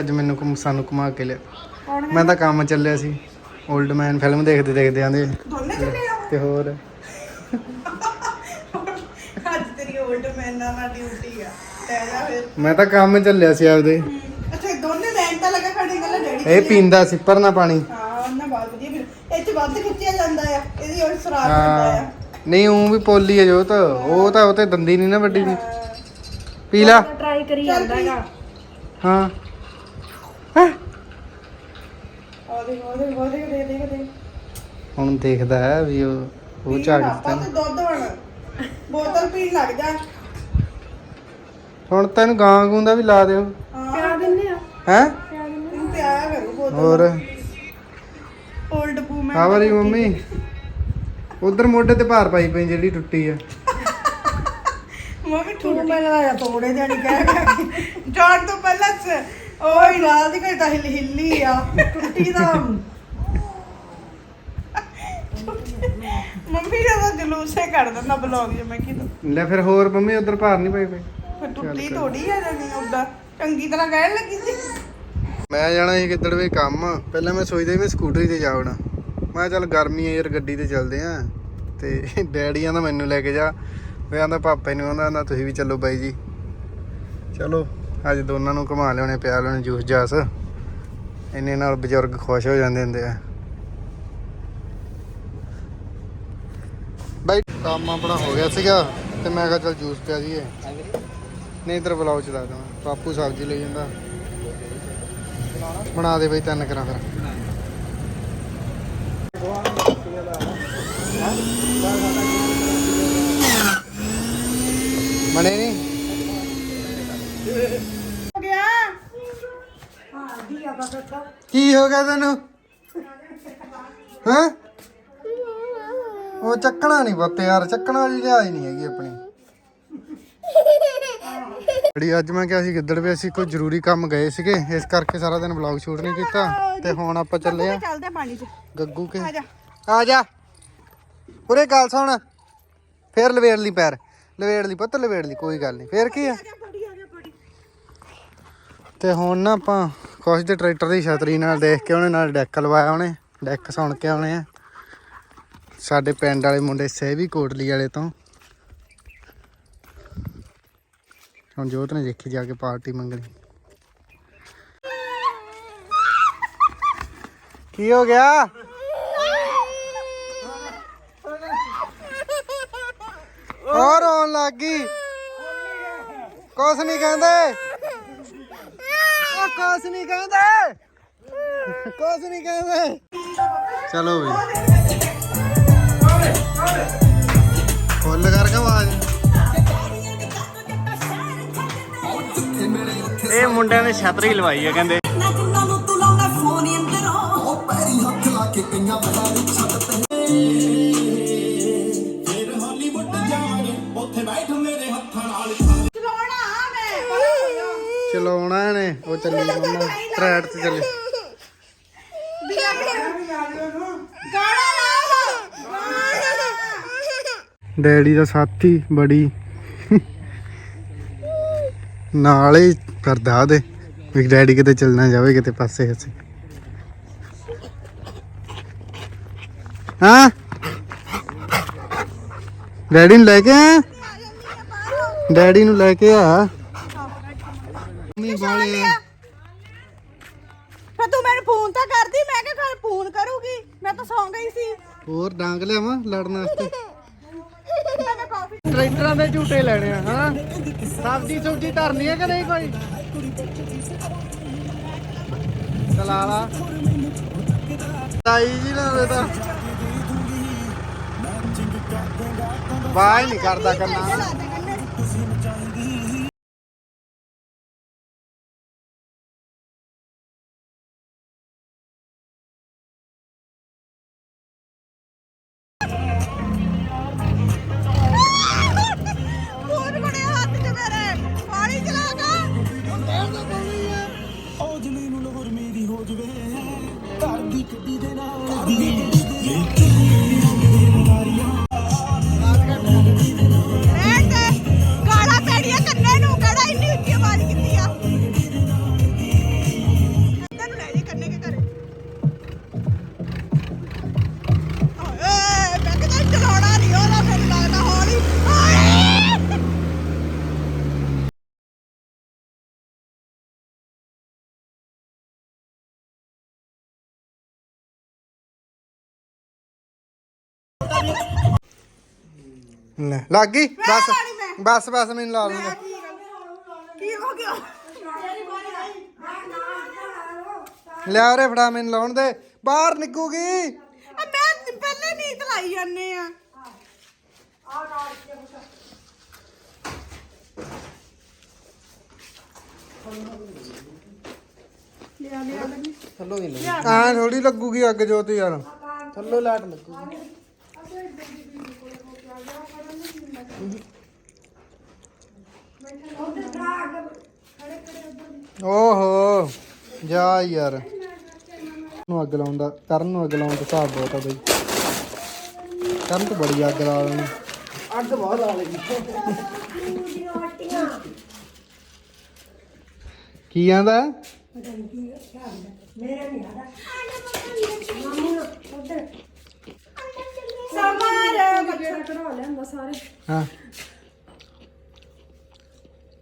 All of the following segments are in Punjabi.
ਅੱਜ ਮੈਨੂੰ ਘੁੰਮ ਸਾਨੂੰ ਘੁਮਾ ਕੇ ਲਿਆ। ਮੈਂ ਤਾਂ ਕੰਮ ਚੱਲਿਆ ਸੀ। 올ਡ ਮੈਨ ਫਿਲਮ ਦੇਖਦੇ ਦੇਖਦੇ ਆਂਦੇ। ਦੋਨੇ ਚੱਲੇ ਆ? ਤੇ ਹੋਰ? ਅੱਜ ਤੇਰੀ 올ਡ ਮੈਨਾਂ ਨਾਲ ਡਿਊਟੀ ਆ। ਲੈ ਜਾ ਫਿਰ। ਮੈਂ ਤਾਂ ਕੰਮ ਚੱਲਿਆ ਸੀ ਆਪਦੇ। ਅੱਛਾ ਦੋਨੇ ਲਾਈਨ ਤਾਂ ਲੱਗਾ ਖੜੇ ਗੱਲ ਡੈਡੀ ਇਹ ਪੀਂਦਾ ਸੀ ਪਰ ਨਾ ਪਾਣੀ। ਹਾਂ ਉਹਨਾਂ ਬਾਤ ਵਧੀਆ ਫਿਰ। ਇਹ ਚ ਵੱਧ ਖਿੱਚਿਆ ਜਾਂਦਾ ਆ। ਇਹਦੀ ਉਹ ਸਰਾਬ ਹੁੰਦਾ ਆ। ਨਹੀਂ ਉਹ ਵੀ ਪੋਲੀ ਹੈ ਜੋਤ। ਉਹ ਤਾਂ ਉਹ ਤੇ ਦੰਦੀ ਨਹੀਂ ਨਾ ਵੱਡੀ ਦੀ। ਪੀ ਲਾ। ਟਰਾਈ ਕਰੀ ਜਾਂਦਾ। ਹੈਗਾ। ਹਾਂ। ਉਹਦੇ ਉਹਦੇ ਉਹਦੇ ਦੇ ਦੇ ਦੇ ਹੁਣ ਦੇਖਦਾ ਹੈ ਵੀ ਉਹ ਉਹ ਝਾੜ ਆਪਾਂ ਦਿੱਤਾ। ਤੇ ਦੁੱਧ ਹੁਣ। ਬੋਤਲ ਪੀਣ ਲੱਗ ਜਾ। ਹੁਣ ਤੈਨੂੰ ਗਾਂ ਗੂੰ ਦਾ ਵੀ ਲਾ ਦਿਓ। ਪਿਆ ਦਿੰਨੇ ਆ। ਹੈ? ਪਿਆਇਆ ਕਰੂ ਬੋਤਲ ਹੋਰ? 올ਡ ਵੂਮਨ ਆਵਰੀ ਮੰਮੀ। ਉਧਰ ਮੋਢੇ ਤੇ ਭਾਰ ਪਾਈ ਪਈ ਜਿਹੜੀ ਟੁੱਟੀ ਆ। ਮੈਂ ਵੀ ਠੂਟ ਮੈਂ ਲਗਾਇਆ ਤੋੜੇ ਦੇਣੀ ਕਹਿ ਕੇ। ਜਾਣ ਤੋਂ ਪਹਿਲਾਂ ਹੀ ਰਾਤ ਦੀ ਘਟਾ ਹਿੱਲ ਹਿੱਲੀ ਆ ਟੁੱਟੀ ਦਾ ਮੰਮੀ ਜਦੋਂ ਜਲੂਸੇ ਕੱਢ ਦਿੰਦਾ ਬਲੌਗ ਜੇ ਮੈਂ ਕਿਹਾ ਲੈ ਫਿਰ ਹੋਰ ਮੰਮੀ ਉਧਰ ਭਾਰ ਨਹੀਂ ਪਈ ਪਈ ਫਿਰ ਟੁੱਟੀ ਥੋੜੀ ਆ ਜਾਣੀ ਉਦਾਂ ਚੰਗੀ ਤਰ੍ਹਾਂ ਕਹਿਣ ਲੱਗੀ ਸੀ। ਮੈਂ ਜਾਣਾ ਸੀ ਕਿੱਧਰ ਵੀ ਕੰਮ। ਪਹਿਲਾਂ ਮੈਂ ਸੋਚਦਾ ਸੀ ਮੈਂ ਸਕੂਟਰੀ ਤੇ ਜਾਵਣਾ ਮੈਂ ਚੱਲ ਗਰਮੀ ਆ ਯਾਰ ਗੱਡੀ ਤੇ ਚੱਲਦੇ ਆ। ਤੇ ਡੈਡੀ ਆਂਦਾ ਮੈਨੂੰ ਲੈ ਕੇ ਜਾ। ਮੈਂ ਆਂਦਾ ਪਾਪਾ ਨੂੰ ਆਂਦਾ ਆਂਦਾ ਤੁਸੀਂ ਵੀ ਚੱਲੋ ਬਾਈ ਜੀ। ਚਲੋ। ਅੱਜ ਦੋਨਾਂ ਨੂੰ ਘੁਮਾ ਲਿਆਉਣੇ ਪਿਆ ਲਿਆਉਣੇ ਜੂਸ ਜਾਸ। ਇੰਨੇ ਨਾਲ ਬਜ਼ੁਰਗ ਖੁਸ਼ ਹੋ ਜਾਂਦੇ ਹੁੰਦੇ ਆ। ਬਾਈ, ਕੰਮ ਆਪਣਾ ਹੋ ਗਿਆ ਸੀਗਾ ਤੇ ਮੈਂ ਕਿਹਾ ਚੱਲ ਜੂਸ ਪਿਆ ਜੀਏ ਨਹੀਂ ਇਧਰ ਬਲਾਉ ਚਲਾ ਦਵਾਂ। ਪਾਪੂ ਸਬਜ਼ੀ ਲਈ ਜਾਂਦਾ। ਬਣਾ ਦੇ ਬਈ ਤਿੰਨ ਕਰਾਂ ਫਿਰ। ਬਣੇ ਨਹੀਂ ਹੋ ਗਿਆ ਕੀ ਹੋ ਗਿਆ ਤੈਨੂੰ? ਹਾਂ? ਉਹ ਚੱਕਣਾ ਨਹੀਂ ਪੁੱਤ ਯਾਰ ਚੱਕਣ ਵਾਲੀ ਲਿਆਈ ਨਹੀਂ ਹੈਗੀ ਆਪਣੀ। ਜਿਹੜੀ ਅੱਜ ਮੈਂ ਕਿਹਾ ਸੀ ਗਿੱਦੜ ਵੀ ਅਸੀਂ ਕੋਈ ਜ਼ਰੂਰੀ ਕੰਮ ਗਏ ਸੀਗੇ ਇਸ ਕਰਕੇ ਸਾਰਾ ਦਿਨ ਵਲੌਗ ਸ਼ੂਟ ਨਹੀਂ ਕੀਤਾ ਤੇ ਹੁਣ ਆਪਾਂ ਚੱਲੇ ਆ। ਚੱਲਦੇ ਆ ਪਾਣੀ 'ਚ। ਗੱਗੂ ਕੇ? ਆ ਜਾ। ਉਰੇ ਗੱਲ ਸੁਣ। ਫੇਰ ਲਵੇੜ ਲਈ ਪੈਰ। ਲਵੇੜ ਲਈ ਪੁੱਤ ਲਵੇੜ ਲਈ ਕੋਈ ਗੱਲ ਨਹੀਂ। ਫੇਰ ਕੀ ਆ? ਤੇ ਹੁਣ ਨਾ ਆਪਾਂ ਕੁਛ ਦੇ ਟਰੈਕਟਰ ਦੀ ਛਤਰੀ ਨਾਲ ਦੇਖ ਕੇ ਉਹਨੇ ਨਾਲ ਡੈਕ ਲਵਾਇਆ ਉਹਨੇ, ਡੈਕ ਸੁਣ ਕੇ ਆਉਣੇ ਆ। ਸਾਡੇ ਪਿੰਡ ਵਾਲੇ ਮੁੰਡੇ ਸਹਿਵੀ ਕੋਟਲੀ ਵਾਲੇ ਤੋਂ। ਹੁਣ ਜੋਤ ਨੇ ਦੇਖੀ ਜਾ ਕੇ ਪਾਰਟੀ ਮੰਗਣੀ। ਕੀ ਹੋ ਗਿਆ? ਹੋਰ ਰੋਣ ਲੱਗ ਗਈ। ਕੁਛ ਨਹੀਂ ਕਹਿੰਦੇ। ਕੁਛ ਨਹੀਂ ਕਹਿੰਦੇ। ਕੁਛ ਨਹੀਂ ਕਹਿੰਦੇ। ਚਲੋ ਵੀ। ਫੁੱਲ ਕਰਕੇ ਆਵਾਜ਼। ਇਹ ਮੁੰਡਿਆਂ ਨੇ ਛਤਰੀ ਲਵਾਈ ਆ ਕਹਿੰਦੇ। ਨਾ ਕਿੰਨਾ ਨੂੰ ਤੂੰ ਲਾਉਣਾ ਫੋਨ ਅੰਦਰੋਂ। ਚਲਾਉਣਾ ਚੱਲੀ ਮੰਮਾ ਟਰੈਟ ਤੇ ਚੱਲੀ। ਡੈਡੀ ਦਾ ਸਾਥੀ, ਬੜੀ। ਨਾਲ ਹੀ ਕਰਦਾ ਦੇ ਵੀ ਡੈਡੀ ਕਿਤੇ ਚੱਲਣਾ ਜਾਵੇ, ਕਿਤੇ ਪਾਸੇ ਅਸੀਂ ਹਾਂ? ਡੈਡੀ ਨੂੰ ਲੈ ਕੇ ਆ? ਡੈਡੀ ਨੂੰ ਲੈ ਕੇ ਆ? ਮੰਮੀ ਬਾਲੇ ਫਿਰ ਤੂੰ ਮੈਨੂੰ ਫੋਨ ਤਾਂ ਕਰਦੀ ਮੈਂ ਕਿਹਾ ਕੱਲ ਫੋਨ ਕਰੂਗੀ ਮੈਂ ਤਾਂ ਸੌਂ ਗਈ ਸੀ। ਹੋਰ ਡਾਂਗ ਲਿਆਵਾਂ ਲੜਨ ਵਾਸਤੇ? ਮੈਂ ਕਿਹਾ ਕਾਫੀ ਟਰੈਕਟਰਾਂ ਦੇ ਝੂਟੇ ਲੈਣੇ ਆ ਹਾਂ? ਸਬਜ਼ੀ ਸੁਬਜ਼ੀ ਧਰਨੀ ਹੈ ਕਿ ਨਹੀਂ ਕੋਈ? ਚਲਾ ਲਾ ਤਾਈ ਜੀ ਨਾ ਹੋਵੇ ਤਾਂ। ਬਾਈ ਨਹੀਂ ਕਰਦਾ ਕੰਨਾ। ਮੇਰੀ ਹੋ ਲੈ ਲੱਗ ਗਈ? ਬਸ। ਬਸ ਬਸ ਮੈਨੂੰ ਲਾ ਲੂੰਗਾ ਕੀ ਹੋ ਗਿਆ? ਲਿਆ ਰੇ ਫੜਾ ਮੈਨੂੰ ਲਾਉਣ ਦੇ। ਬਾਹਰ ਨਿਕੂਗੀ। ਆ ਮੈਂ ਪਹਿਲੇ ਨੀਂਦ ਲਾਈ ਜਾਂਦੇ ਆ। ਲਿਆ ਲਿਆ। ਲੱਗੀ ਐ ਥੋੜੀ ਲੱਗੂਗੀ ਅੱਗ ਜੋਤ ਯਾਰ। ਥੱਲੋਂ ਲਾਟ ਲੱਗੂਗੀ। ਓਹੋ ਜਾ ਯਾਰ। ਨੂੰ ਅੱਗ ਲਾਉਂਦਾ ਕਰਨ ਨੂੰ ਅੱਗ ਲਾਉਣ ਦਾ ਹਿਸਾਬ ਬਹੁਤ ਆ ਬਈ। ਕਰਨ ਤੋਂ ਬੜੀ ਅੱਗ ਲਾ ਲੈਣੀ। ਅੱਗ ਬਹੁਤ ਆ ਲੱਗੀ ਕੀ ਆਂਦਾ ਸਮਾਰ ਕਢਾ ਲਿਆਂਦਾ ਸਾਰੇ। ਹਾਂ।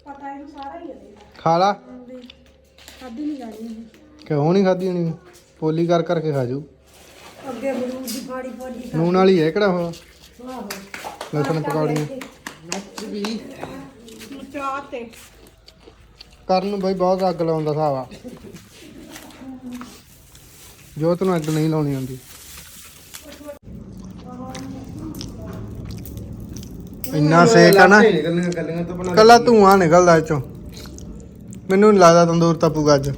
ਪਤਾ ਇਹਨੂੰ ਸਾਰਾ ਹੀ ਹੈ ਖਾ ਲਾ। ਖਾਦੀ ਨਹੀਂ ਜਾਣੀ ਕਿਉਂ ਨਹੀਂ ਖਾਦੀ ਹੋਣੀ? ਪੋਲੀ ਕਰ ਕਰਕੇ ਖਾ ਜੂ। ਅੱਗੇ ਬਰੂਦ ਦੀ ਫਾੜੀ ਫਾੜੀ ਨੂਨ ਵਾਲੀ ਹੈ ਕਿਹੜਾ ਉਹ? ਲਸਣ ਪਕੌੜੀਆਂ ਚਾਹ ਤੇ। ਕਰਨ ਨੂੰ ਬਈ ਬਹੁਤ ਅੱਗ ਲਾਉਂਦਾ ਹਿਸਾਬ ਆ। ਜੋਤ ਨੂੰ ਅੱਗ ਨਹੀਂ ਲਾਉਣੀ ਆਉਂਦੀ ਇੰਨਾ ਸੇਕ ਆ ਨਾ। ਨਿਕਲਣੀਆਂ ਗੱਲਾਂ ਤੋਂ ਬਣਾ ਕੱਲਾ ਧੂਆਂ ਨਿਕਲਦਾ ਇਹ ਚੋਂ ਮੈਨੂੰ ਨੀ ਲੱਗਦਾ ਤੰਦੂਰ ਤਪੂਗਾ ਅੱਜ।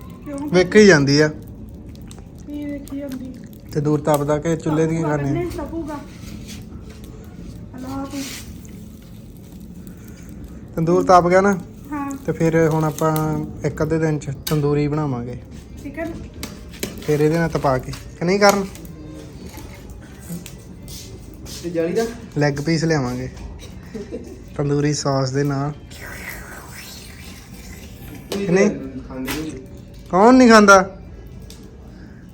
ਵੇਖ ਹੀ ਜਾਂਦੀ ਆ। ਕੀ ਦੇਖੀ ਹੁੰਦੀ ਤੇ ਦੂਰ ਤਪਦਾ ਕਿ ਚੁੱਲ੍ਹੇ ਦੀਆਂ ਕਰਨੇ ਨਹੀਂ ਸਪੂਗਾ ਹਲਾ ਤੂੰ। ਤੰਦੂਰ ਤਪ ਗਿਆ ਨਾ ਹਾਂ। ਤੇ ਫਿਰ ਹੁਣ ਆਪਾਂ ਇੱਕ ਅੱਧੇ ਦਿਨ ਚ ਤੰਦੂਰੀ ਬਣਾਵਾਂਗੇ। ਚਿਕਨ ਫਿਰ ਇਹਦੇ ਨਾਲ ਤਪਾ ਕੇ। ਕਿ ਨਹੀਂ ਕਰਨ? ਤੇ ਜਾਲੀ ਦਾ? ਲੈਗ ਪੀਸ ਲਿਆਵਾਂਗੇ। ਤੰਦੂਰੀ ਸੌਸ ਦੇ ਨਾਲ। ਨਹੀਂ ਕੌਣ ਨਹੀਂ ਖਾਂਦਾ?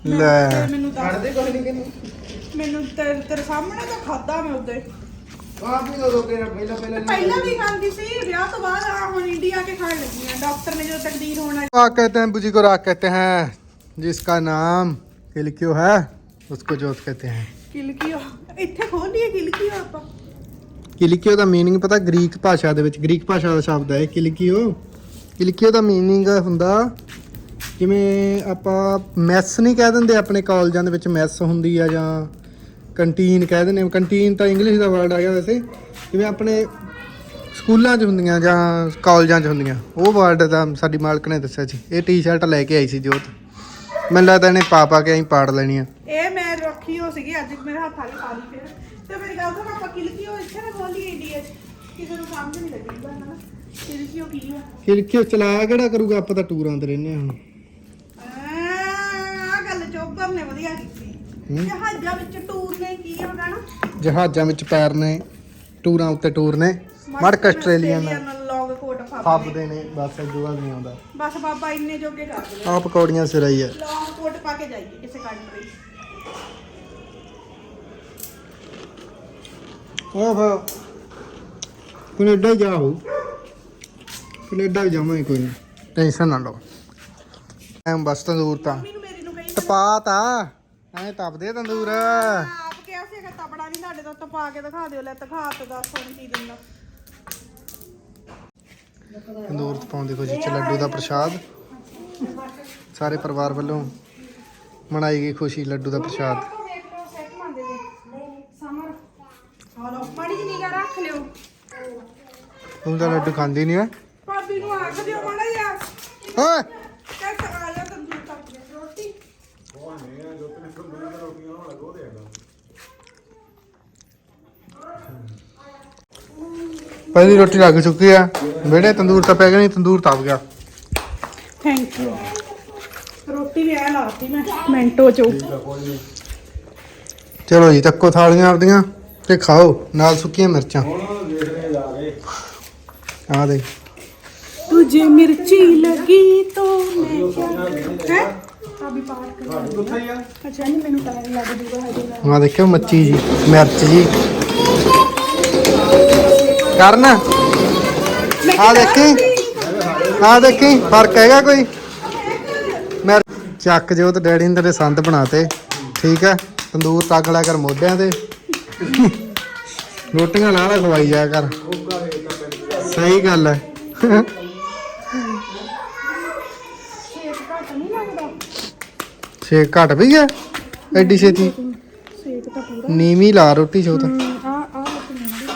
ਲੈ। ਮੈਨੂੰ ਤੇਰੇ ਤੇਰੇ ਸਾਹਮਣੇ ਤਾਂ ਖਾਦਾ ਮੈਂ ਉਦੋਂ ਆਪ ਵੀ ਦੋ ਕੇ ਪਹਿਲਾਂ ਪਹਿਲਾਂ ਪਹਿਲਾਂ ਵੀ ਖਾਂਦੀ ਸੀ ਵਿਆਹ ਤੋਂ ਬਾਅਦ ਆ ਹੁਣ ਇੰਡੀਆ ਕੇ ਖਾਣ ਲੱਗੀ ਡਾਕਟਰ ਨੇ ਜੋ ਤਕਦੀਰ ਹੋਣਾ ਆ ਕਹਤੇ ਹਨ ਬੁਜੀ ਕੋ ਰਾਖ ਕਹਤੇ ਹਨ ਜਿਸਕਾ ਨਾਮ ਕਿਲਕਿਓ ਹੈ ਉਸਕੋ ਕਿਲਕੀਓ ਦਾ मीनिंग ਪਤਾ ਗ੍ਰੀਕ ਭਾਸ਼ਾ ਦੇ ਵਿੱਚ ਗ੍ਰੀਕ ਭਾਸ਼ਾ ਦਾ ਸ਼ਬਦ ਹੈ ਕਿਲਕੀਓ ਕਿਲਕੀਓ ਦਾ मीनिंग ਹੁੰਦਾ ਜਿਵੇਂ ਆਪਾਂ ਮੈਸ ਨਹੀਂ ਕਹਿ ਦਿੰਦੇ ਆਪਣੇ ਕਾਲਜਾਂ ਦੇ ਵਿੱਚ ਮੈਸ ਹੁੰਦੀ ਆ ਜਾਂ ਕੰਟੀਨ ਕਹਿ ਦਿੰਦੇ ਆ ਕੰਟੀਨ ਤਾਂ ਇੰਗਲਿਸ਼ ਦਾ ਵਰਡ ਆ ਗਿਆ ਵੈਸੇ ਜਿਵੇਂ ਆਪਣੇ ਸਕੂਲਾਂ 'ਚ ਹੁੰਦੀਆਂ ਜਾਂ ਕਾਲਜਾਂ 'ਚ ਹੁੰਦੀਆਂ ਉਹ ਵਰਡ ਦਾ ਸਾਡੀ ਮਾਲਕ ਨੇ ਦੱਸਿਆ ਸੀ ਇਹ ਟੀ-ਸ਼ਰਟ ਲੈ ਕੇ ਆਈ ਸੀ ਜੋਤ ਮੈਨੂੰ ਲੱਗਦਾ ਇਹਨੇ ਪਾ ਪਾ ਕੇ ਐਂ ਪਾੜ ਲੈਣੀ ਆ ਇਹ ਮੈਂ ਰੱਖੀ ਹੋ ਸੀਗੀ ਅੱਜ ਮੇਰੇ ਹੱਥ ਆ ਕੇ ਪਾ ਲਈ ਫਿਰ ਤੇ ਮੇਰੀ ਗੱਲ ਸੁਣ ਆਪਾਂ ਕਿਲਕੀਓ ਇੱਥੇ ਨਾ ਖੋਲ ਇੰਡੀਆ 'ਚ। ਕਿਸੇ ਨੂੰ ਸਮਝ ਨਹੀਂ ਲੱਗੇਗਾ ਨਾ ਕਿਲਕੀਓ ਕੀ ਆ? ਚਲਾਇਆ ਕਿਹੜਾ ਕਰੂਗਾ? ਆਪਾਂ ਤਾਂ ਟੂਰਾਂ ਤੇ ਰਹਿੰਦੇ ਹਾਂ ਹੁਣ। ਆ ਗੱਲ ਚੋਬਰ ਨੇ ਵਧੀਆ ਕੀਤੀ। ਹੂੰ। ਜਹਾਜ਼ਾਂ ਵਿੱਚ ਟੂਰ ਨੇ ਕੀ ਹੋਣਾ ਨਾ ਜਹਾਜ਼ਾਂ ਵਿੱਚ ਪੈਰ ਨੇ ਟੂਰਾਂ ਉੱਤੇ ਟੂਰ ਨੇ। ਮੜਕ ਆਸਟ੍ਰੇਲੀਆ ਨਾਲ। ਲੌਂਗ ਕੋਟ ਫੱਬਦੇ ਨੇ। ਬਸ ਇਦੋਂ ਬਾਅਦ ਨਹੀਂ ਆਉਂਦਾ ਬਸ ਬਾਬਾ ਇੰਨੇ ਜੋਗੇ ਕਰ ਦੇ ਆ ਪਕੌੜੀਆਂ ਸਿਰਾ ਹੀ ਆ। ਲੌਂਗ ਕੋਟ ਪਾ ਕੇ ਜਾਈਏ ਕਿਸੇ ਕੰਟਰੀ ਉਹ ਫਾ ਕੈਨੇਡਾ ਹੀ ਜਾ ਹੋ ਕੈਨੇਡਾ ਹੀ ਜਾਵਾਂਗੇ ਕੋਈ ਨਹੀਂ ਟੈਨਸ਼ਨ ਨਾ ਲਓ। ਐਂ ਬਸ ਤੰਦੂਰ ਤਾਂ। ਮੈਨੂੰ ਮੇਰੀ ਨੂੰ ਕਹੀ ਤਪਾ ਤਾ। ਐਂ ਤਪਦੇ ਤੰਦੂਰ। ਆਪ ਕਿਹਾ ਸੀ ਕਿ ਤਪੜਾ ਨਹੀਂ ਤੁਹਾਡੇ ਤੋਂ ਤਪਾ ਕੇ ਦਿਖਾ ਦਿਓ ਲੈ ਦਿਖਾ ਤੇ ਦੱਸ ਹੁਣ ਕੀ ਦਿੰਦਾ। ਤੰਦੂਰ ਤਪਾਉਣ ਦੀ ਖੁਸ਼ੀ ਚ ਲੱਡੂ ਦਾ ਪ੍ਰਸ਼ਾਦ। ਸਾਰੇ ਪਰਿਵਾਰ ਵੱਲੋਂ ਮਨਾਈ ਗਈ ਖੁਸ਼ੀ ਲੱਡੂ ਦਾ ਪ੍ਰਸ਼ਾਦ ਹਾਂ ਲਓ ਮਾੜੀ ਜਿਹੀ ਨਿਗਾਹ ਰੱਖ ਲਿਓ ਤੂੰ ਤਾਂ ਲੱਡੂ ਖਾਂਦੀ ਨਹੀਂ ਹੈ ਭਾਬੀ ਨੂੰ ਆਖ ਦਿਓ ਮਾੜਾ ਜਿਹਾ। ਓਏ। ਚੱਲ ਆ ਜਾ ਤੰਦੂਰ ਤੱਕ ਦੇ ਰੋਟੀ। ਪਹਿਲੀ ਰੋਟੀ ਲੱਗ ਚੁੱਕੀ ਆ। ਬੇੜੇ ਤੰਦੂਰ ਤਾਂ ਪੈ ਗਿਆ ਨਹੀਂ ਤੰਦੂਰ ਤਪ ਗਿਆ। ਥੈਂਕ ਯੂ ਰੋਟੀ ਵੀ ਐ ਲਾਤੀ ਮੈਂ ਮਿੰਟੋ ਚੋ। ਚਲੋ ਜੀ ਚੱਕੋ ਥਾਲੀਆਂ ਆਪਦੀਆਂ ਤੇ ਖਾਓ ਨਾਲ ਸੁੱਕੀਆਂ ਮਿਰਚਾਂ। ਆ ਦੇ तुझे मिर्ची लगी तो मैं क्या है अभी पार कर अच्छा नहीं मैंने टाइम लग जूगा हजे ਆ ਦੇਖਿਓ ਮੱਚੀ ਜੀ ਮਿਰਚ ਜੀ ਕਰਨ ਆ ਦੇਖੀ ਆ ਦੇਖੀ ਫਰਕ ਹੈਗਾ ਕੋਈ ਮੈਂ ਚੱਕ ਜੋ ਤੇ ਡੈਡੀ ਨੇ ਤੇਰੇ ਸੰਦ ਬਣਾਤੇ ਠੀਕ ਹੈ ਤੰਦੂਰ ਤੱਕ ਲਿਆ ਕਰ ਮੋਢਿਆਂ ਤੇ ਰੋਟੀਆਂ ਲਾ ਲਾ ਖਵਾਈ ਜਾ ਕਰ ਸਹੀ ਗੱਲ ਹੈ। ਛੇਕ ਘੱਟ ਨਹੀਂ ਲੱਗਦਾ। ਛੇਕ ਘਟ ਵੀ ਗਿਆ ਐਡੀ ਛੇਤੀ? ਛੇਕ ਤਾਂ ਪੂਰਾ ਨੀਵੀਂ ਲਾ ਰੋਟੀ ਛੋਤ ਆ ਆ ਲੱਗ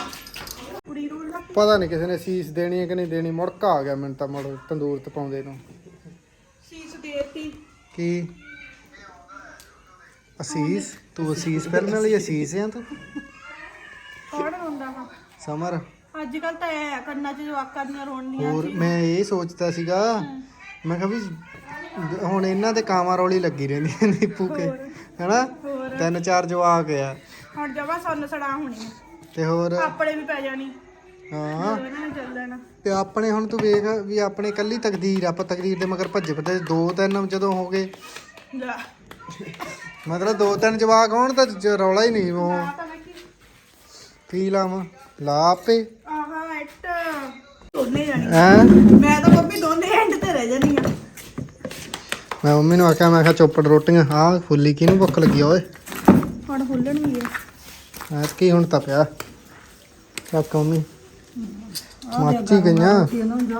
ਕੁੜੀ ਰੋਲ ਦਾ ਪਤਾ ਨਹੀਂ ਕਿਸੇ ਨੇ ਸੀਸ ਦੇਣੀ ਹੈ ਕਿ ਨਹੀਂ ਦੇਣੀ ਮੁੜਕਾ ਆ ਗਿਆ ਮੈਨੂੰ ਤਾਂ ਮੁੜ ਤੰਦੂਰ ਤੇ ਪਾਉਂਦੇ ਨੂੰ। ਸੀਸ ਦੇਤੀ। ਕੀ? ਅਸੀਸ ਤੂੰ ਅਸੀਸ ਫਿਰਨ ਵਾਲੀ ਅਸੀਸ ਆ ਤੂੰ? ਕੌਣ ਰੋਂਦਾ ਵਾ? ਸਮਰ। ਅੱਜ ਕੱਲ ਤਾਂ ਐ ਕੰਨਾਂ 'ਚ ਜਵਾਕਾਂ ਦੀਆਂ ਰੋਣੀਆਂ ਹੋਰ ਮੈਂ ਇਹ ਸੋਚਦਾ ਸੀਗਾ ਮੈਂ ਕਿਹਾ ਵੀ ਹੁਣ ਇਹਨਾਂ ਦੇ ਕਾਮਾਂ ਰੌਲੀ ਲੱਗੀ ਰਹਿੰਦੀ ਨੀਪੂ ਕੇ ਹੈਨਾ? ਹੋਰ। ਤਿੰਨ ਚਾਰ ਜਵਾਕ ਆ। ਹੁਣ ਜਮਾ ਸੁੰਨ ਸੜਾ ਹੋਣੀ ਆ। ਤੇ ਹੋਰ? ਆਪਣੇ ਵੀ ਪੈ ਜਾਣੀ। ਹਾਂ। ਉਹਨਾਂ ਨੇ ਚੱਲ ਲੈਣਾ ਤੇ ਆਪਣੇ ਹੁਣ ਤੂੰ ਵੇਖ ਵੀ ਆਪਣੇ ਕੱਲੀ ਤਕਦੀਰ ਆ, ਆਪਾਂ ਤਕਦੀਰ ਦੇ ਮਗਰ ਭੱਜੇ ਫਿਰਦੇ ਦੋ ਤਿੰਨ ਜਦੋਂ ਹੋ ਗਏ। ਲੈ। ਮਤਲਬ ਦੋ ਤਿੰਨ ਜਵਾਕ ਹੋਣ ਤਾਂ ਜ- ਰੌਲਾ ਹੀ ਨਹੀਂ ਉਹ। ਆ ਤਾਂ ਮੈਂ ਕੀ ਕੀ ਲਾਵਾਂ? ਲਾ ਆਪੇ। ਆਹਾ ਇੱਟ। ਦੋਨੇ ਜਾਣੀ। ਹੈ? ਮੈਂ ਤਾਂ ਮੰਮੀ ਦੋਨੇ ਐਂਡ ਤੇ ਰਹਿ ਜਾਣੀ ਆ ਮੈਂ ਮੰਮੀ ਨੂੰ ਆਖਿਆ ਮੈਂ ਕਿਹਾ ਚੋਪੜ ਰੋਟੀਆਂ ਹਾਂ ਫੁੱਲੀ ਕਿਹਨੂੰ ਭੁੱਖ ਲੱਗੀ ਆ ਓਏ? ਹੁਣ ਆ ਐਤ ਕੀ ਹੁਣ ਤਾਂ ਪਿਆ। ਚੱਕ ਮੰਮੀ। ਮੱਚੀ ਗਈਆਂ। ਜਾ।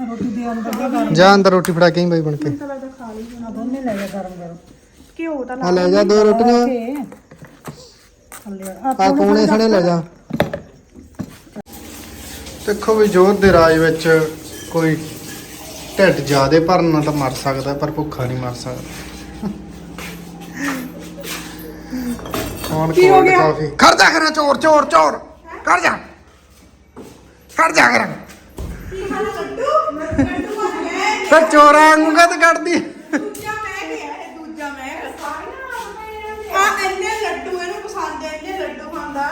ਰੋਟੀ ਦੇ ਅੰਦਰ ਦਾ ਗਰਮ ਜਾ ਅੰਦਰ ਰੋਟੀ ਫੜਾ ਕੇ ਬਾਈ ਬਣ ਕੇ। ਤਾਂ ਲੱਗਦਾ ਖਾ ਲਈ ਨਾ ਦੋਨੇ ਲੈ ਜਾ ਗਰਮ ਗਰਮ ਘਿਓ ਤਾਂ ਆ ਲੈ ਜਾ ਦੋ ਰੋਟੀਆਂ। ਆ। ਕੋਣੇ ਸਣੇ ਲੈ ਜਾ। ਦੇਖੋ ਵੀ ਜੋਧ ਦੇ ਰਾਜ ਵਿੱਚ ਕੋਈ ਢਿੱਡ ਜ਼ਿਆਦੇ ਭਰਨ ਤਾਂ ਮਰ ਸਕਦਾ ਪਰ ਭੁੱਖਾ ਨਹੀਂ ਮਰ ਸਕਦਾ। ਕੌਣ ਕੀ ਹੋ ਗਿਆ? ਕਾਫੀ? ਖੜ ਜਾ ਕਰਾਂ ਚੋਰ ਚੋਰ ਚੋਰ। ਖੜ ਜਾ। ਖੜ ਜਾ ਕਰਾਂ ਤੇ ਚੋਰਾਂ ਵਾਂਗੂ ਕਦ ਕੱਢਦੀ। ਦੂਜਾ ਮੈਂ ਗਿਆ ਇਹ ਦੂਜਾ ਮੈਂ ਆ ਇੰਨੇ ਲੱਡੂ ਐ ਇੰਨੇ ਲੱਡੂ ਖਾਂਦਾ।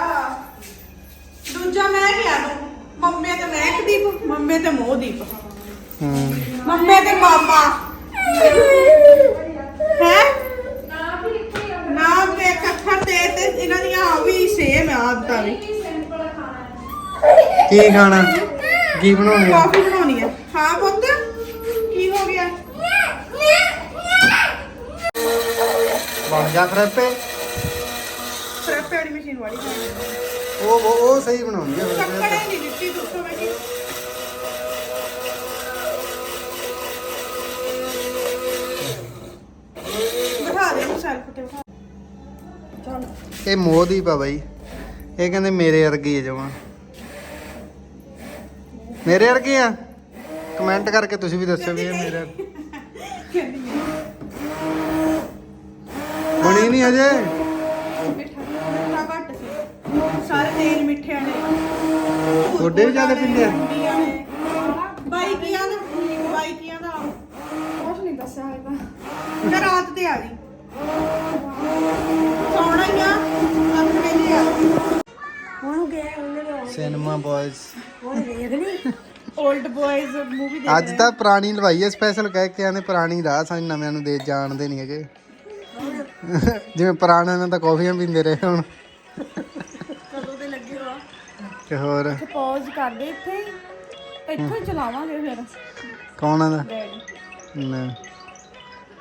ਦੂਜਾ ਮੈਂ ਗਿਆ ਨੂੰ ਮੰਮੇ ਤੇ ਮਹਿਕਦੀਪ ਮੰਮੇ ਤੇ ਮੋਹਦੀਪ ਹੂੰ। ਮੰਮੇ ਤੇ ਮਾਮਾ। ਹੈ? ਨਾਮ ਦੇ ਅੱਖਰ ਤੇ ਤੇ ਇਹਨਾਂ ਦੀਆਂ ਆ ਵੀ ਸੇਮ ਆ ਆਦਤਾਂ ਵੀ। ਕੀ ਖਾਣਾ? ਕੀ ਬਣਾਉਣੀ ਆ? ਕਾਫੀ ਬਣਾਉਣੀ ਹੈ ਹਾਂ ਪੁੱਤ ਕੀ ਹੋ ਗਿਆ? ਬਣ ਜਾ ਫਰੈਪੇ ਮਸ਼ੀਨ ਵਾਲੀ ਖਾਣੀ ਉਹ ਉਹ- ਉਹ ਸਹੀ ਬਣਾਉਣੀ ਆ। ਕੱਕੜੇ ਫਰਾਪੇ। ਨਹੀਂ ਦਿੱਤੀ ਦੱਸੋ ਮੈਂ ਕੀ ਬਿਠਾ ਦੇ ਨੂੰ ਸੈਲਫ ਤੇ ਬਿਠਾ ਚਲ। ਇਹ ਮੋਹਦੀਪ ਆ ਬਾਈ। ਇਹ ਕਹਿੰਦੇ ਮੇਰੇ ਵਰਗੀ ਹੈ ਜਮਾ। ਮੇਰੇ ਵਰਗੀ ਆ? ਕਮੈਂਟ ਕਰਕੇ ਤੁਸੀਂ ਵੀ ਦੱਸਿਓ ਵੀ ਇਹ ਮੇਰੇ ਵਰਗੀ। ਬਣੀ ਨਹੀਂ ਹਜੇ ਸਾਰੇ ਜ਼ਿਆਦਾ ਪੀਂਦੇ ਆ? ਬਾਈਕੀਆਂ ਦਾ ਬਾਈਕੀਆਂ ਦਾ। ਕੁਛ ਨਹੀਂ ਦੱਸਿਆ ਹਾਲੇ ਤਾਂ। ਰਾਤ ਤੇ ਆ ਗਈ। ਸੌਣਾ ਹੀ ਆ ਅੱਜ ਵੇਲੇ ਆ ਹੁਣ ਗਏ ਉਹਨਾਂ ਸਿਨੇਮਾ ਬॉयਜ਼ ਹੁਣ ਦੇਖ ਲਈ। 올ਡ ਬॉयਜ਼ ਮੂਵੀ ਅੱਜ ਤਾਂ ਪੁਰਾਣੀ ਲਵਾਈ ਹੈ ਸਪੈਸ਼ਲ ਕਹਿ ਕੇ ਆਨੇ ਪੁਰਾਣੀ ਰਾਹ ਸਾਨੂੰ ਨਵਿਆਂ ਨੂੰ ਦੇ ਜਾਣਦੇ ਨਹੀਂ ਹੈਗੇ। ਜਿਵੇਂ ਪੁਰਾਣਿਆਂ ਨੇ ਤਾਂ ਕੌਫੀਆਂ ਪੀਂਦੇ ਰਹੇ ਤੇ ਹੋਰ? ਪੌਜ਼ ਕਰਦੇ ਇੱਥੇ ਹੀ। ਇੱਥੋਂ ਹੀ ਚਲਾਵਾਂਗੇ ਫਿਰ। ਕੌਣ ਆਦਾ ਡੈਡੀ। ਨਾ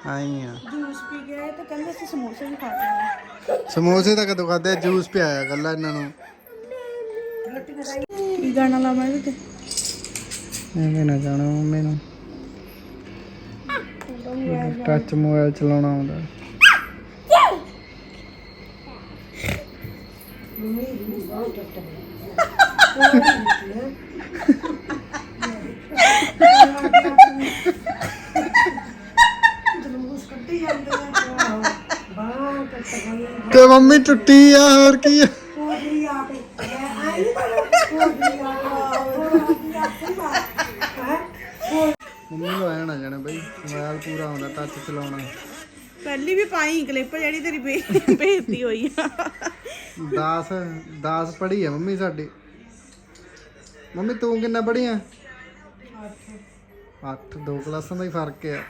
ਆਈ ਆ। ਜੂਸ ਪੀ ਗਏ ਤੇ ਕਹਿੰਦੇ ਅਸੀਂ ਸਮੋਸੇ ਵੀ ਖਾਣੇ ਆ ਸਮੋਸੇ ਤਾਂ ਕਦੋਂ ਖਾਦੇ ਜੂਸ ਪਿਆਇਆ ਗੱਲਾਂ ਇਹਨਾਂ ਨੂੰ। ਕੀ ਗਾਣਾ ਲਾਵਾਂ ਇਹਦੇ ਤੇ? ਐਵੇਂ ਨਾ ਜਾਣਾ ਮੰਮੀ ਨੂੰ। ਟੱਚ ਮੋਬਾਈਲ ਚਲਾਉਣਾ ਆਉਂਦਾ। ਆ ਬਾਹਰ ਕੱਟ ਗਈ ਤੇ ਮੰਮੀ ਟੁੱਟੀ ਆ, ਹੋਰ ਕੀ ਆ? ਮੰਮੀ ਨੂੰ ਆਇਆ ਨਾ ਜਾਣਾ ਬਈ, ਮੋਬਾਈਲ ਪੂਰਾ ਆਉਂਦਾ ਟੱਚ ਚਲਾਉਣਾ। ਪਹਿਲੀ ਵੀ ਪਾਈ ਕਲਿੱਪ ਜਿਹੜੀ ਤੇਰੀ ਬੇ- ਬੇਇੱਜ਼ਤੀ ਹੋਈ ਆ। 10 10 ਪੜ੍ਹੀ ਆ ਮੰਮੀ ਸਾਡੀ। ਮੰਮੀ ਤੂੰ ਕਿੰਨਾ ਪੜ੍ਹੀ ਆ? 8 ਦੋ ਕਲਾਸਾਂ ਦਾ ਹੀ ਫ਼ਰਕ ਆ।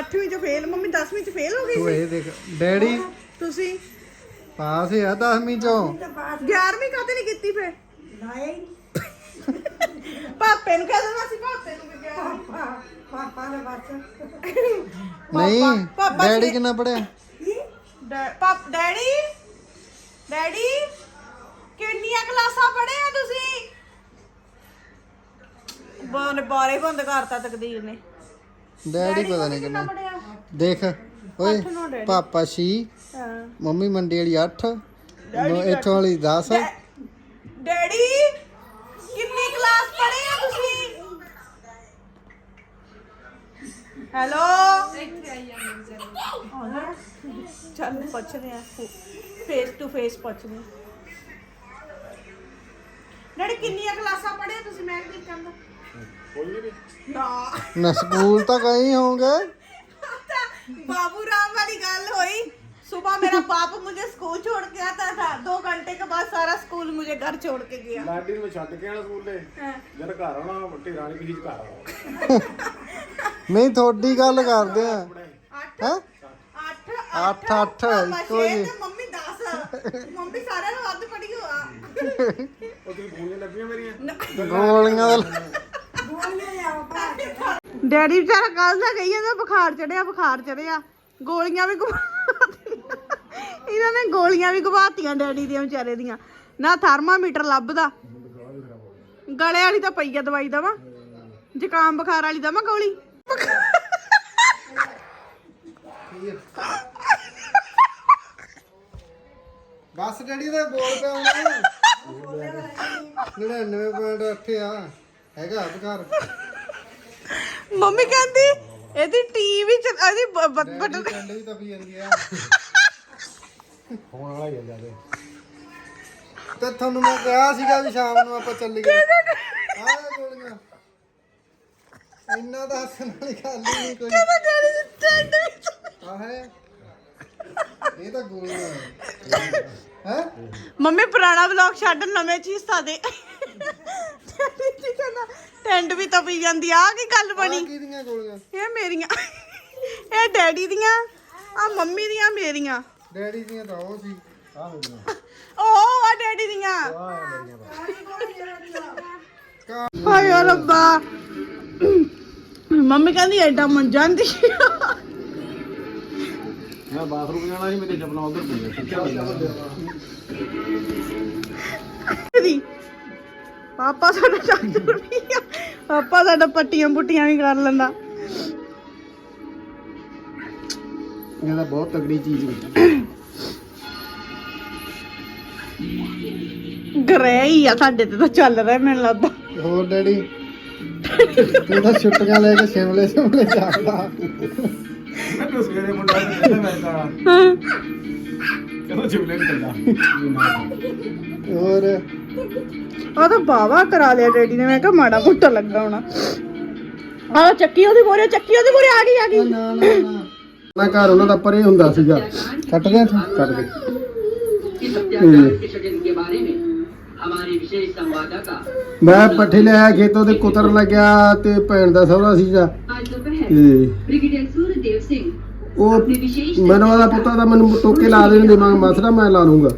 8ਵੀਂ ਚ ਫੇਲ ਮੰਮੀ 10ਵੀਂ ਚ ਫੇਲ ਹੋ ਗਈ ਤੂੰ ਇਹ ਦੇਖ ਡੈਡੀ? ਤੁਸੀਂ? ਪਾਸ ਆ 10ਵੀਂ ਚੋਂ। 11ਵੀਂ ਕਾਹਤੇ ਨਹੀਂ ਕੀਤੀ ਫੇ ਲਾਏ ਪਾਪੇ ਨੂੰ ਕਹਿ ਦੇਣਾ ਸੀ ਪਾਪੇ ਨੂੰ ਵੀ ਗਿਆ ਪਾਪਾ ਨੇ ਬਸ। ਨਹੀਂ ਡੈਡੀ ਕਿੰਨਾ ਪੜਿਆ ਪਾਪ ਡੈਡੀ? ਡੈਡੀ ਕਿੰਨੀਆਂ ਕਲਾਸਾਂ ਪੜ੍ਹੇ ਆ ਤੁਸੀਂ? ਬਾਰੇ ਬਾਰੇ ਬੰਦ ਕਰਤਾ ਤਕਦੀਰ ਨੇ। ਡੈਡੀ ਪਤਾ ਨਹੀਂ ਕਿੰਨਾ ਦੇਖ ਓਏ। ਪਾਪਾ 6 ਹਾਂ। ਮੰਮੀ ਮੰਡੀ ਵਾਲੀ 8 ਡੈਡੀ ਇੱਥੋਂ ਵਾਲੀ 10 ਡੈ- ਡੈਡੀ ਕਿੰਨੀ ਕਲਾਸ ਪੜ੍ਹੇ ਆ ਤੁਸੀਂ? ਹੈਲੋ? ਚੱਲ ਪੁੱਛਦੇ ਆ ਫੇਸ ਟੂ ਫੇਸ ਪੁੱਛਦੇ ਆ ਡੈਡੀ ਕਿੰਨੀਆਂ ਕਲਾਸਾਂ ਪੜ੍ਹੇ ਆ ਤੁਸੀਂ ਮੈਂ ਕੀ ਕਹਿੰਦਾ ਨਾ ਨਾ ਸਕੂਲ ਤਾਂ ਗਏ ਹੋਗੇ बाबू राम वाली गल हुई सुबह मेरा बाप मुझे स्कूल छोड़ के आता था दो घंटे के बाद सारा स्कूल मुझे घर छोड़ के गया ਲਾਡੀ ਨੂੰ ਮੈਂ ਛੱਡ ਕੇ ਆਣਾ ਸਕੂਲ ਤੇ हाँ। ਜਦ ਘਰ ਆਉਣਾ ਢੇਰਾਂ ਵਾਲੀ ਕਿਸੇ ਘਰ ਆਉਣਾ ਨਹੀਂ ਤੁਹਾਡੀ ਗੱਲ ਕਰਦੇ ਆ ਅੱਠ ਹੈ? ਅੱਠ ਅੱਠ, ਅੱਠ, ਪਾਪਾ ਇੱਕੋ ਛੇ ਜਿਹੇ। ਤੇ ਮੰਮੀ 10 ਮੰਮੀ ਸਾਰਿਆਂ ਨੂੰ ਵੱਧ ਪੜੀ ਹੋਆ। ਉਹ ਤੁਸੀਂ ਗੋਲੀਆਂ ਲੱਗੀਆਂ ਮੇਰੀਆਂ? ਗੋਲੀਆਂ ਦਾ ਬੋਲਨੇ ਲਿਆਓ ਭਾਈ ਡੈਡੀ ਵਿਚਾਰਾ ਕੱਲ ਦਾ ਗਈ ਜਾਂਦਾ ਬੁਖਾਰ ਚੜਿਆ ਬੁਖਾਰ ਚੜਿਆ। ਗੋਲੀਆਂ ਵੀ ਘੁਮਾ- ਇਹਨਾਂ ਨੇ ਗੋਲੀਆਂ ਵੀ ਘਵਾਤੀਆਂ ਡੈਡੀ ਦੀਆਂ ਵਿਚਾਰੇ ਦੀਆਂ। ਨਾ ਥਰਮਾਮੀਟਰ ਲੱਭਦਾ। ਗਲੇ ਵਾਲੀ ਤਾਂ ਪਈ ਆ ਦਵਾਈ ਦਵਾ। ਜ਼ੁਕਾਮ ਬੁਖਾਰ ਵਾਲੀ ਦਵਾ ਗੋਲੀ। ਬਸ ਡੈਡੀ ਦਾ ਬੋਲ ਪਿਆ ਹੁਣ 99.8 ਆ। ਹੈਗਾ ਬਕਾਰ ਮੰਮੀ ਕਹਿੰਦੀ ਇਹਦੀ ਟੀਵੀ ਚ ਇਹਦੀ ਬਟਨ ਵੀ ਤਾਂ ਪੀ ਜਾਂਦੀ ਆ। ਹੋਣ ਵਾਲਾ ਹੀ ਆ ਜ਼ਿਆਦਾ। ਤੇ ਤੁਹਾਨੂੰ ਮੈਂ ਕਿਹਾ ਸੀਗਾ ਵੀ ਸ਼ਾਮ ਨੂੰ ਆਪਾਂ ਚੱਲੀਏ। ਆਹ ਗੋਲੀਆਂ। ਇੰਨਾ ਤਾਂ ਹੱਸਣ ਵਾਲੀ ਗੱਲ ਹੀ ਨਹੀਂ ਕੋਈ। ਕਹਿੰਦਾ ਡੈਡੀ ਦੀ ਟੈਂਡ ਵਿੱਚ? ਆ ਹੈ। ਇਹ ਤਾਂ ਗੋਲੀਆਂ ਹੈ। ਮੰਮੀ ਪੁਰਾਣਾ ਵਲੌਗ ਛੱਡ ਨਵੇਂ ਚੀਜ਼ ਤਾਂ ਦੇ। ਡੈਡੀ ਜੀ ਕਹਿੰਦਾ ਟੈਂਡ ਵੀ ਤਾਂ ਪੀ ਜਾਂਦੀ ਆ ਕੀ ਗੱਲ ਬਣੀ? ਗੋਲੀਆਂ? ਇਹ ਮੇਰੀਆਂ। ਇਹ ਡੈਡੀ ਦੀਆਂ ਆ ਮੰਮੀ ਦੀਆਂ ਮੇਰੀਆਂ। ਡੈਡੀ ਦੀਆਂ ਤਾਂ ਉਹ ਸੀ। ਆ ਉਹ ਆ ਡੈਡੀ ਦੀਆਂ। ਮੇਰੀਆਂ ਹਾਏ ਰੱਬਾ। ਮੰਮੀ ਕਹਿੰਦੀ ਐਡਾ ਮੰਜਾਂ ਦੀ ਮੈਂ ਬਾਥਰੂਮ ਜਾਣਾ ਸੀ ਮੇਰੇ ਚੱਪਲਾਂ ਉਧਰ ਪਈਆਂ ਦੀ ਪਾਪਾ ਸਾਡਾ ਡਾਕਟਰ ਵੀ ਆ। ਪਾਪਾ ਸਾਡਾ ਪੱਟੀਆਂ ਪੁੱਟੀਆਂ ਵੀ ਕਰ ਲੈਂਦਾ। ਇਹ ਤਾਂ ਬਹੁਤ ਤਗੜੀ ਚੀਜ਼ ਹੋਈ ਗਰੇ ਹੀ ਆ ਸਾਡੇ ਤੇ ਤਾਂ ਚੱਲ ਰਿਹਾ ਮੈਨੂੰ ਲੱਗਦਾ। ਹੋਰ ਡੈਡੀ? ਤੂੰ ਤਾਂ ਛੁੱਟੀਆਂ ਲੈ ਕੇ ਸ਼ਿਮਲੇ ਸ਼ਿਮਲੇ ਜਾਂਦਾ ਮੈਨੂੰ ਸਵੇਰੇ ਮੁੰਡਾ ਕਹਿੰਦਾ ਮੈਂ ਤਾਂ ਕਹਿੰਦਾ ਚਿਮਲੇ ਨਹੀਂ ਚੱਲਦਾ ਹੋਰ ਆ ਤਾਂ ਬਾਵਾ ਕਰਾ ਲਿਆ ਡੈਡੀ ਨੇ ਮੈਂ ਕਿਹਾ ਮਾੜਾ ਮੋਟਾ ਲੱਗਾ ਹੋਣਾ ਆ ਚੱਕੀ ਉਹਦੀ ਬੋਰੇ ਚੱਕੀ ਉਹਦੀ ਬੋਰੇ ਆ ਗਈ ਆ ਗਈ ਨਾ ਨਾ ਨਾ ਨਾ ਘਰ ਉਹਨਾਂ ਦਾ ਪਰੇ ਹੁੰਦਾ ਸੀਗਾ ਕੱਟ ਗਏ ਕੱਟ ਗਏ इस हत्याकांड के षड्यंत्र के बारे में हमारे विशेष संवाददाता ਮੈਂ ਪੱਠੇ ਲਿਆ ਖੇਤੋਂ ਤੇ ਕੁਤਰ ਲੱਗਿਆ ਤੇ ਭੈਣ ਦਾ ਸਹੁਰਾ ਸੀਗਾ आज दोपहर ਤੇ ब्रिगेडियर ਉਹ ਮੈਨੂੰ ਉਹਦਾ ਪੁੱਤਾ ਤਾਂ ਮੈਨੂੰ ਟੋਕੇ ਲਾ ਦੇਣ ਦੇ ਮੈਂ ਮਸਲਾ ਮੈਂ ਲਾ ਲੂੰਗਾ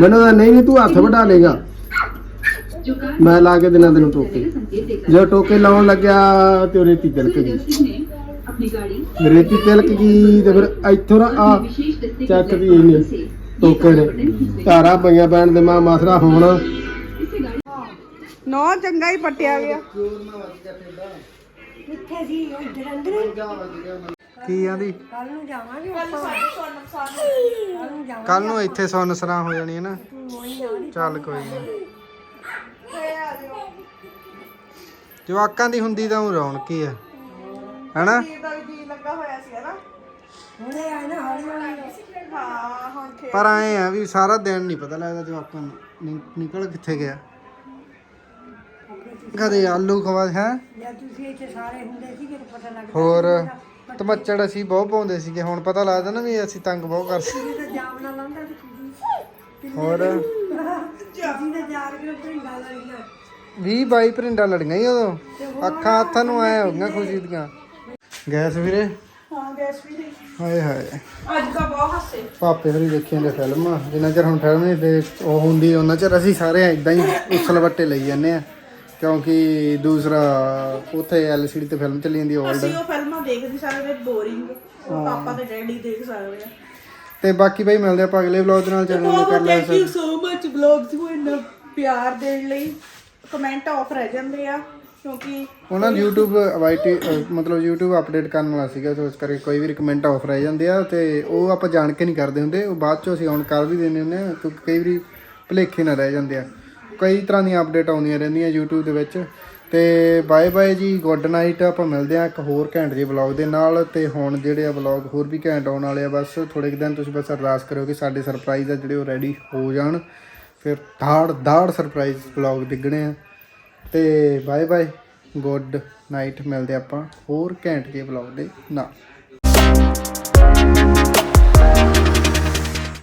ਮੈਨੂੰ ਨਹੀਂ ਨਹੀਂ ਤੂੰ ਹੱਥ ਵਢਾ ਲੇਗਾ ਮੈਂ ਲਾ ਕੇ ਦਿਨਾਂ ਤੈਨੂੰ ਟੋਕੇ। ਜੋ ਟੋਕੇ ਲਾਉਣ ਲੱਗਿਆ ਤੇ ਉਹ ਰੇਤੀ ਤਿਲਕ ਗਈ। ਰੇਤੀ ਤਿਲਕ ਗਈ ਤੇ ਫਿਰ ਇੱਥੋਂ ਨਾ ਆ ਚੱਕ ਦੀ ਇਹਨੇ ਟੋਕੇ ਨੇ। ਧਾਰਾ ਪਈਆਂ ਪੈਣ ਦੇ ਮੈਂ ਮਸਲਾ ਹੋਣਾ। ਨੋ ਚੰਗਾ ਹੀ ਪਟਿਆ ਗਿਆ। ਕਿੱਥੇ ਸੀ? ਉਹ ਜਲੰਧਰ ਕੀ ਆਂਦੀ ਕੱਲ ਨੂੰ ਜਾਵਾਂਗੇ ਆਪਾਂ। ਕੱਲ ਨੂੰ ਜਾਵਾਂਗੇ ਕੱਲ ਨੂੰ ਇੱਥੇ ਸੁੰਨ ਸਰਾਂ ਹੋ ਜਾਣੀ ਹੈ ਨਾ। ਚੱਲ ਕੋਈ ਨਹੀਂ। ਜਵਾਕਾਂ ਦੀ ਹੁੰਦੀ ਤਾਂ ਉਹ ਰੌਣਕ ਹੀ ਆ। ਹੈਨਾ? ਦਾ ਵੀ ਜੀ ਲੱਗਾ ਹੋਇਆ ਸੀ ਹਨਾ? ਹੁਣੇ ਆਏ ਨਾ ਹੌਲੀ ਹੌਲੀ। ਹਾਂ ਹੁਣ ਖੇ ਪਰ ਆਏ ਆ ਵੀ ਸਾਰਾ ਦਿਨ ਨਹੀਂ ਪਤਾ ਲੱਗਦਾ ਜਵਾਕਾਂ ਨਿ- ਨਿਕਲ ਕਿੱਥੇ ਗਿਆ। ਕਦੇ ਆਲੂ ਖਵਾ ਹੈ? ਜਦ ਤੁਸੀਂ ਇੱਥੇ ਸਾਰੇ ਹੁੰਦੇ ਸੀ ਕਿ ਪਤਾ ਲੱਗਦਾ ਹੋਰ ਤਮੱਚੜ ਅਸੀਂ ਬਹੁਤ ਪਾਉਂਦੇ ਸੀਗੇ ਹੁਣ ਪਤਾ ਲੱਗਦਾ ਨਾ ਵੀ ਅਸੀਂ ਤੰਗ ਬਹੁਤ ਕਰਦੇ ਤੁਸੀਂ ਤਾਂ ਜਾਮ ਨਾ ਲਾਉਂਦਾ ਤੇ ਤੁਸੀਂ। ਹੋਰ? ਜਾ ਕੇ ਆਪਣੀ ਗੱਲ ਲੜੀਆਂ 20 22 ਭਰਿੰਡਾਂ ਲੜੀਆਂ ਹੀ ਉਦੋਂ। ਅੱਖਾਂ ਹੱਥਾਂ ਨੂੰ ਆਏ ਹੋ ਗਈਆਂ ਖੁਸ਼ੀ ਦੀਆਂ। ਗੈਸ ਵੀਰੇ? ਹਾਂ ਗੈਸ ਵੀ ਨਹੀਂ। ਹਾਏ ਹਾਏ। ਅੱਜ ਤਾਂ ਬਹੁਤ ਹੱਸੇ। ਪਾਪੇ ਹਰੀ ਦੇਖੀਆਂ ਨੇ ਫਿਲਮ ਜਿੰਨਾ ਚਿਰ ਹੁਣ ਫਿਲਮ ਨਹੀਂ ਤੇ ਉਹ ਹੁੰਦੀ ਉਹਨਾਂ ਚਿਰ ਅਸੀਂ ਸਾਰੇ ਇਦਾਂ ਹੀ ਉਸਲ ਵੱਟੇ ਲਈ ਜਾਂਦੇ ਆ। ਕਿਉਂਕਿ ਦੂਸਰਾ ਉੱਥੇ ਐਲਸੀਡੀ ਤੇ ਫਿਲਮ ਚੱਲੀ ਜਾਂਦੀ 올ਡ ਅਸੀਂ ਉਹ ਫਿਲਮਾਂ ਦੇਖਦੇ ਸਾਰੇ ਵਿੱਚ ਬੋਰਿੰਗ ਪਾਪਾ ਤੇ ਡੈਡੀ ਦੇਖ ਸਕਦੇ ਆ। ਤੇ ਬਾਕੀ ਬਾਈ ਮਿਲਦੇ ਆਪਾਂ ਅਗਲੇ ਵਲੌਗ ਦੇ ਨਾਲ ਚੈਨਲ ਨੂੰ ਕਰ ਲਿਆ thank you so much vlogs ਨੂੰ ਇੰਨਾ ਪਿਆਰ ਦੇਣ ਲਈ। ਕਮੈਂਟ ਆਫ ਰਹਿ ਜਾਂਦੇ ਆ ਕਿਉਂਕਿ ਉਹਨਾਂ ਨੂੰ YouTube ਵਾਈਟੀ ਮਤਲਬ YouTube ਅਪਡੇਟ ਕਰਨ ਵਾਲਾ ਸੀਗਾ ਸੋ ਇਸ ਕਰਕੇ ਕੋਈ ਵੀ ਕਮੈਂਟ ਆਫ ਰਹਿ ਜਾਂਦੇ ਆ ਤੇ ਉਹ ਆਪਾਂ ਜਾਣ ਕੇ ਨਹੀਂ ਕਰਦੇ ਹੁੰਦੇ। ਉਹ ਬਾਅਦ ਚੋਂ ਅਸੀਂ ਔਨ ਕਰ ਵੀ ਦਿੰਦੇ ਹੁੰਦੇ ਆ ਕਿਉਂਕਿ ਕਈ ਵਾਰੀ ਭੁਲੇਖੇ ਨਾ ਰਹਿ ਜਾਂਦੇ ਆ। ਕਈ ਤਰ੍ਹਾਂ ਦੀਆਂ ਅਪਡੇਟ ਆਉਂਦੀਆਂ ਰਹਿੰਦੀਆਂ YouTube ਦੇ ਵਿੱਚ। ਤੇ ਬਾਏ ਬਾਏ ਜੀ ਗੁੱਡ ਨਾਈਟ ਆਪਾਂ ਮਿਲਦੇ ਹਾਂ ਇੱਕ ਹੋਰ ਘੈਂਟ ਜਿਹੇ ਵਲੌਗ ਦੇ ਨਾਲ। ਤੇ ਹੁਣ ਜਿਹੜੇ ਆ ਵਲੌਗ ਹੋਰ ਵੀ ਘੈਂਟ ਆਉਣ ਵਾਲੇ ਆ, ਬਸ ਥੋੜੇ ਕੁ ਦਿਨ ਤੁਸੀਂ ਬਸ ਅਰਦਾਸ ਕਰਿਓ ਕਿ ਸਾਡੇ ਸਰਪ੍ਰਾਈਜ਼ ਆ ਜਿਹੜੇ ਉਹ ਰੈਡੀ ਹੋ ਜਾਣ। ਫਿਰ ਧਾੜ ਧਾੜ ਸਰਪ੍ਰਾਈਜ਼ ਵਲੌਗ ਡਿੱਗਣੇ ਆ। ਤੇ ਬਾਏ ਬਾਏ ਗੁੱਡ ਨਾਈਟ ਮਿਲਦੇ ਆਪਾਂ ਹੋਰ ਘੈਂਟ ਜਿਹੇ ਵਲੌਗ ਦੇ ਨਾਲ।